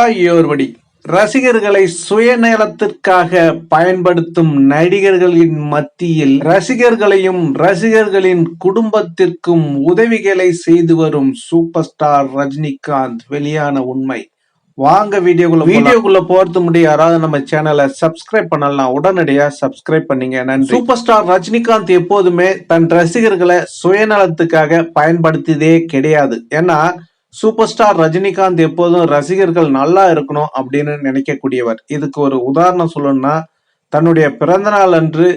ஆகியோர்படி ரசிகர்களை சுயநலத்திற்காக பயன்படுத்தும் நடிகர்களின் மத்தியில் ரசிகர்களையும் ரசிகர்களின் குடும்பத்திற்கும் உதவிகளை செய்து வரும் சூப்பர் ஸ்டார் ரஜினிகாந்த் வெளியான உண்மை. வாங்க வீடியோக்குள்ள வீடியோக்குள்ள போறது முடிய யாராவது நம்ம சேனலை சப்ஸ்கிரைப் பண்ணலாம் உடனடியா சப்ஸ்கிரைப் பண்ணீங்க. நன்றி. சூப்பர் ஸ்டார் ரஜினிகாந்த் எப்போதுமே தன் ரசிகர்களை சுயநலத்துக்காக பயன்படுத்தியதே கிடையாது. ஏன்னா சூப்பர் ஸ்டார் ரஜினிகாந்த் எப்போதும் ரசிகர்கள் நல்லா இருக்கணும் அப்படின்னு நினைக்கக்கூடியவர். இதுக்கு ஒரு உதாரணம் சொல்லணும்னா தன்னுடைய பிறந்தநாள் அன்று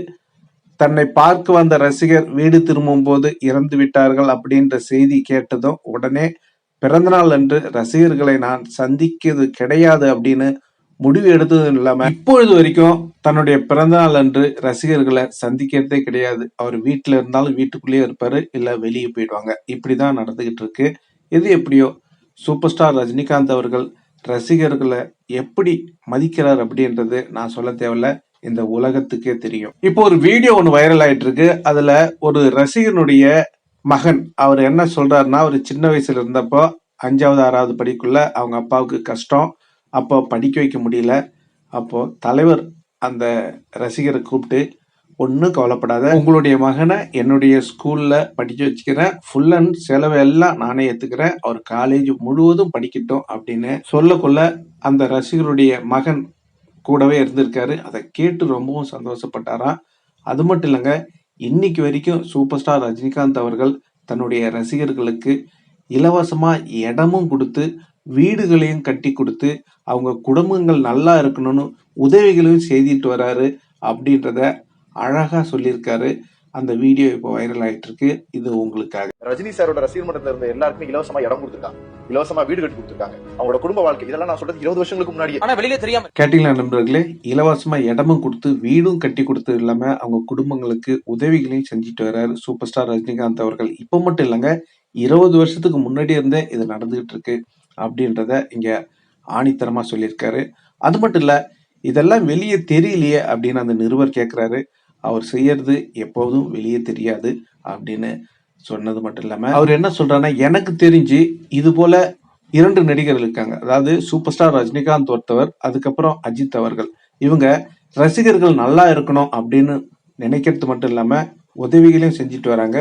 தன்னை பார்க்க வந்த ரசிகர் வீடு திரும்பும் போது இறந்து விட்டார்கள் அப்படின்ற செய்தி கேட்டதும் உடனே பிறந்தநாள் அன்று ரசிகர்களை நான் சந்திக்கிறது கிடையாது அப்படின்னு முடிவு எடுத்ததும் இல்லாம இப்பொழுது வரைக்கும் தன்னுடைய பிறந்தநாள் அன்று ரசிகர்களை சந்திக்கிறதே கிடையாது. அவர் வீட்டுல இருந்தாலும் வீட்டுக்குள்ளேயே இருப்பாரு இல்ல வெளியே போயிடுவாங்க. இப்படிதான் நடந்துகிட்டு இருக்கு. எது எப்படியோ சூப்பர் ஸ்டார் ரஜினிகாந்த் அவர்கள் ரசிகர்களை எப்படி மதிக்கிறார் அப்படின்றது நான் சொல்ல தேவையில்ல. இந்த உலகத்துக்கே தெரியும். இப்போ ஒரு வீடியோ ஒன்று வைரல் ஆயிட்டு இருக்கு அதுல ஒரு ரசிகனுடைய மகன் அவர் என்ன சொல்றாருன்னா அவர் சின்ன வயசுல இருந்தப்போ அஞ்சாவது ஆறாவது படிக்குள்ள அவங்க அப்பாவுக்கு கஷ்டம். அப்போ படிக்க வைக்க முடியல. அப்போ தலைவர் அந்த ரசிகரை கூப்பிட்டு ஒன்றும் கவலைப்படாத. உங்களுடைய மகனை என்னுடைய ஸ்கூலில் படிக்க வச்சுக்கிறேன். ஃபுல் அண்ட் செலவு எல்லாம் நானே ஏற்றுக்கிறேன் அவர் காலேஜ் முழுவதும் படிக்கட்டும் அப்படின்னு சொல்லக்குள்ள அந்த ரசிகருடைய மகன் கூடவே இருந்திருக்காரு. அதை கேட்டு ரொம்பவும் சந்தோஷப்பட்டாராம் அது மட்டும் இல்லைங்க இன்னைக்கு வரைக்கும் சூப்பர் ஸ்டார் ரஜினிகாந்த் அவர்கள் தன்னுடைய ரசிகர்களுக்கு இலவசமாக இடமும் கொடுத்து வீடுகளையும் கட்டி கொடுத்து அவங்க குடும்பங்கள் நல்லா இருக்கணும்னு உதவிகளையும் செய்துட்டு வராரு அப்படின்றத அழகா சொல்லியிருக்காரு. அந்த வீடியோ இப்போ வைரல் ஆயிட்டு இருக்கு இது உங்களுக்காக. ரஜினி சாரோட ரசிகர் மன்றத்துல இருந்த எல்லாருக்குமே இலவசமா இடம் கொடுத்துருக்காங்க. இலவசமா வீடு கட்டி கொடுத்துருக்காங்க. அவங்களோட குடும்ப வாழ்க்கை இதெல்லாம் நான் சொல்றது இருபது வருஷங்களுக்கு முன்னாடி ஆனா வெளியில தெரியாம கேட்டீங்களா நண்பர்களே? இலவசமா இடமும் கொடுத்து வீடும் கட்டி கொடுத்தது இல்லாம அவங்க குடும்பங்களுக்கு உதவிகளையும் செஞ்சுட்டு வர்றாரு சூப்பர் ஸ்டார் ரஜினிகாந்த் அவர்கள். இப்ப மட்டும் இல்லைங்க இருபது வருஷத்துக்கு முன்னாடி இருந்தே இது நடந்துகிட்டு இருக்கு அப்படின்றத இங்க ஆணித்தரமா சொல்லியிருக்காரு. அது மட்டும் இல்ல இதெல்லாம் வெளியே தெரியலையே அப்படின்னு அந்த நிருபர் கேட்கிறாரு அவர் செய்யறது எப்போதும் வெளியே தெரியாது அப்படின்னு சொன்னது மட்டும் இல்லாமல் அவர் என்ன சொல்றாருன்னா எனக்கு தெரிஞ்சு இது போல இரண்டு நடிகர்கள் இருக்காங்க. அதாவது சூப்பர் ஸ்டார் ரஜினிகாந்த் ஒருத்தவர் அதுக்கப்புறம் அஜித் அவர்கள். இவங்க ரசிகர்கள் நல்லா இருக்கணும் அப்படின்னு நினைக்கிறது மட்டும் இல்லாமல் உதவிகளையும் செஞ்சுட்டு வராங்க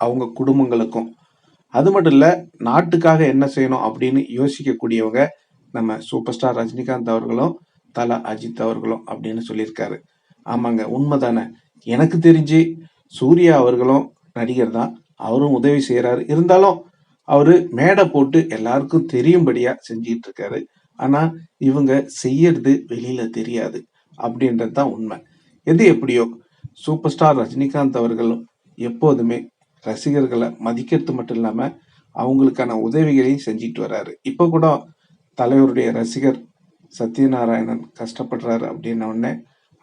அவங்க குடும்பங்களுக்கும். அது மட்டும் இல்லை நாட்டுக்காக என்ன செய்யணும் அப்படின்னு யோசிக்கக்கூடியவங்க நம்ம சூப்பர் ஸ்டார் ரஜினிகாந்த் அவர்களும் தலா அஜித் அவர்களும் அப்படின்னு சொல்லியிருக்காரு. ஆமாங்க உண்மைதானே. எனக்கு தெரிஞ்சு சூர்யா அவர்களும் நடிகர் தான். அவரும் உதவி செய்கிறாரு இருந்தாலும் அவர் மேடை போட்டு எல்லாருக்கும் தெரியும்படியாக செஞ்சிட்டு இருக்காரு. ஆனால் இவங்க செய்யறது வெளியில் தெரியாது. அப்படின்றது தான் உண்மை. எது எப்படியோ சூப்பர் ஸ்டார் ரஜினிகாந்த் அவர்களும் எப்போதுமே ரசிகர்களை மதிக்கிறது மட்டும் இல்லாமல் அவங்களுக்கான உதவிகளையும் செஞ்சுட்டு வர்றாரு இப்போ கூட தலைவருடைய ரசிகர் சத்யநாராயணன் கஷ்டப்படுறாரு அப்படின்ன உடனே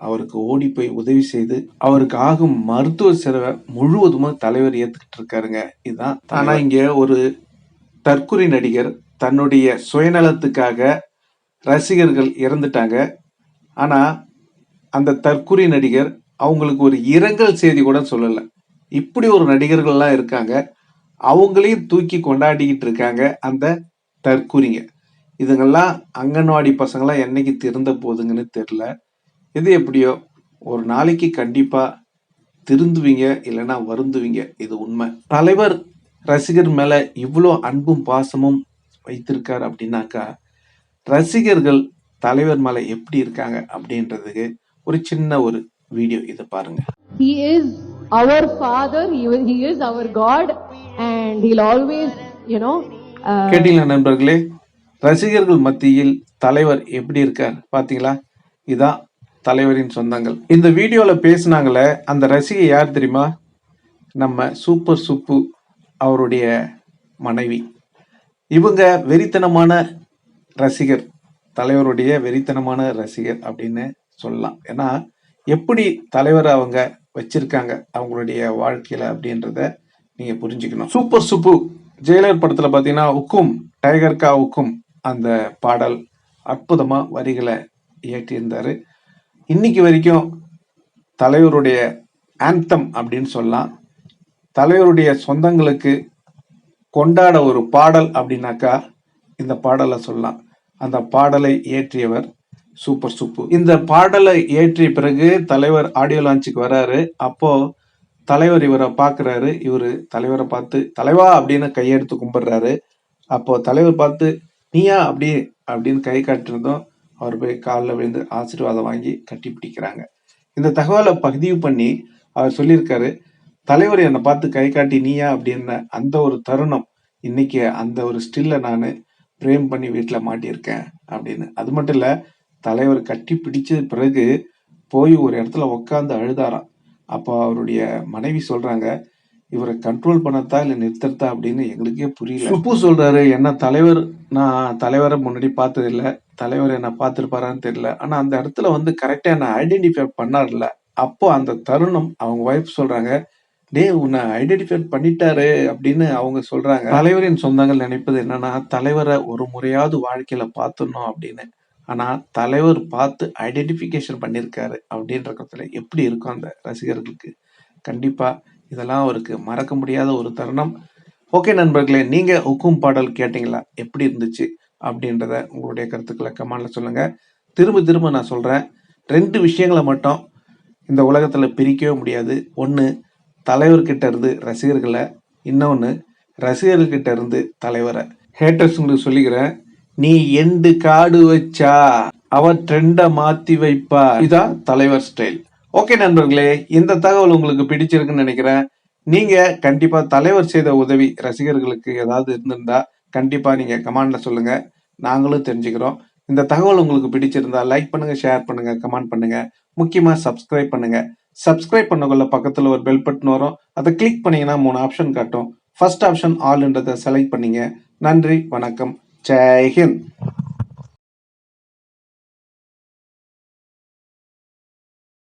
அவருக்கு ஓடி போய் உதவி செய்து அவருக்கு ஆகும் மருத்துவ செலவை முழுவதுமா தலைவர் ஏத்துக்கிட்டு இருக்காருங்க. இதுதான். ஆனா இங்க ஒரு தற்குறி நடிகர் தன்னுடைய சுயநலத்துக்காக ரசிகர்கள் இறந்துட்டாங்க. ஆனா அந்த தற்குறி நடிகர் அவங்களுக்கு ஒரு இரங்கல் செய்தி கூட சொல்லல. இப்படி ஒரு நடிகர்கள்லாம் இருக்காங்க. அவங்களையும் தூக்கி கொண்டாடிக்கிட்டு இருக்காங்க அந்த தற்குறிங்க இதுங்கெல்லாம் அங்கன்வாடி பசங்களாம் என்னைக்கு திருந்த போகுதுங்கன்னு தெரியல. எது எப்படியோ ஒரு நாளைக்கு கண்டிப்பா திருந்துவீங்க இல்லைன்னா வருந்துவீங்க. இது உண்மை. தலைவர் ரசிகர் மேல இவ்வளோ அன்பும் பாசமும் வைத்திருக்கார் அப்படின்னாக்கா ரசிகர்கள் தலைவர் மேல எப்படி இருக்காங்க அப்படின்றதுக்கு ஒரு சின்ன ஒரு வீடியோ இதை பாருங்க. He is our Father, he is our God, and He'll always, you know, uh, கேட்டீங்களா நண்பர்களே? ரசிகர்கள் மத்தியில் தலைவர் எப்படி இருக்கார்? பாத்தீங்களா? இதான் தலைவரின் சொந்தங்கள். இந்த வீடியோவில் பேசுனாங்களே அந்த ரசிகை யார் தெரியுமா? நம்ம சூப்பர் சுப்பு அவருடைய மனைவி. இவங்க வெறித்தனமான ரசிகர். தலைவருடைய வெறித்தனமான ரசிகர் அப்படின்னு சொல்லலாம். ஏன்னா எப்படி தலைவர் அவங்க வச்சிருக்காங்க அவங்களுடைய வாழ்க்கையில அப்படின்றத நீங்க புரிஞ்சுக்கணும். சூப்பர் சுப்பு ஜெயலர் படத்துல பாத்தீங்கன்னா உக்கும் டைகர் கா உக்கும் அந்த பாடல் அற்புதமா வரிகளை இயற்றியிருந்தாரு. இன்னைக்கு வரைக்கும் தலைவருடைய ஆந்தம் அப்படின்னு சொல்லலாம். தலைவருடைய சொந்தங்களுக்கு கொண்டாட ஒரு பாடல் அப்படின்னாக்கா இந்த பாடலை சொல்லலாம். அந்த பாடலை இயற்றியவர் சூப்பர் சூப்பு. இந்த பாடலை இயற்றிய பிறகு தலைவர் ஆடியோ லான்ச்சுக்கு வராரு. அப்போ தலைவர் இவரை பார்க்குறாரு. இவர் தலைவரை பார்த்து தலைவா அப்படின்னு கையெடுத்து கும்பிடுறாரு. அப்போ தலைவர் பார்த்து நீயா அப்படி அப்படின்னு கை காட்டினதும் அவர் போய் காலில் விழுந்து ஆசீர்வாதம் வாங்கி கட்டி பிடிக்கிறாங்க. இந்த தகவலை பதிவு பண்ணி அவர் சொல்லியிருக்காரு தலைவர் என்னை பார்த்து கை காட்டி நீயா? அப்படின்ன அந்த ஒரு தருணம் இன்னைக்கு அந்த ஒரு ஸ்டில்லை நான் பிரேம் பண்ணி வீட்டில் மாட்டியிருக்கேன் அப்படின்னு. அது மட்டும் இல்லை தலைவர் கட்டி பிடிச்ச பிறகு போய் ஒரு இடத்துல உட்காந்து அழுதாராம். அப்போ அவருடைய மனைவி சொல்றாங்க இவரை கண்ட்ரோல் பண்ணத்தா இல்லை நிறுத்தத்தா அப்படின்னு எங்களுக்கே புரியல. சுப்பு சொல்றாரு என்ன தலைவர் நான் தலைவரை முன்னாடி பார்த்தது இல்ல தலைவர் என்ன பார்த்துருப்பாரான்னு தெரியல. ஆனால் அந்த இடத்துல வந்து கரெக்டாக என்ன ஐடென்டிஃபை பண்ணார்ல. அப்போ அந்த தருணம் அவங்க ஒய்ஃப் சொல்றாங்க டேய் உன்னை ஐடென்டிஃபை பண்ணிட்டாரு அப்படின்னு அவங்க சொல்றாங்க. தலைவரின் சொந்தங்கள் நினைப்பது என்னன்னா தலைவரை ஒரு முறையாவது வாழ்க்கையில பார்த்துடணும் அப்படின்னு. ஆனா தலைவர் பார்த்து ஐடென்டிஃபிகேஷன் பண்ணியிருக்காரு அப்படின்றதுல எப்படி இருக்கும் அந்த ரசிகர்களுக்கு? கண்டிப்பா இதெல்லாம் அவருக்கு மறக்க முடியாத ஒரு தருணம். ஓகே நண்பர்களே நீங்கள் உக்கும் பாடல் கேட்டிங்களா? எப்படி இருந்துச்சு? அப்படின்றத உங்களுடைய கருத்துக்களை கமாண்டில் சொல்லுங்கள் திரும்ப திரும்ப நான் சொல்கிறேன் ரெண்டு விஷயங்களை மட்டும் இந்த உலகத்தில் பிரிக்கவே முடியாது. ஒன்று தலைவர்கிட்ட இருந்து ரசிகர்களை இன்னொன்று ரசிகர்கிட்ட இருந்து தலைவரை. ஹேட்டர்ஸுங்களுக்கு சொல்லிக்கிறேன். நீ எண்டு காடு வச்சா அவ ட்ரெண்டை மாற்றி வைப்பா. இதான் தலைவர் ஸ்டைல் ஓகே நண்பர்களே இந்த தகவல் உங்களுக்கு பிடிச்சிருக்குன்னு நினைக்கிறேன். நீங்க கண்டிப்பா தலைவர் செய்த உதவி ரசிகர்களுக்கு ஏதாவது இருந்திருந்தா கண்டிப்பா நீங்க கமெண்ட்ல சொல்லுங்க. நாங்களும் தெரிஞ்சுக்கிறோம். இந்த தகவல் உங்களுக்கு பிடிச்சிருந்தா லைக் பண்ணுங்க ஷேர் பண்ணுங்க கமெண்ட் பண்ணுங்க. முக்கியமா சப்ஸ்கிரைப் பண்ணுங்க. சப்ஸ்கிரைப் பண்ணக்குள்ள பக்கத்துல ஒரு பெல் பட்டன் வரும். அதை கிளிக் பண்ணீங்கன்னா மூணு ஆப்ஷன் காட்டும். ஃபர்ஸ்ட் ஆப்ஷன் ஆல்ன்றதை செலக்ட் பண்ணீங்க. நன்றி வணக்கம். ஜெய்ஹிந்த்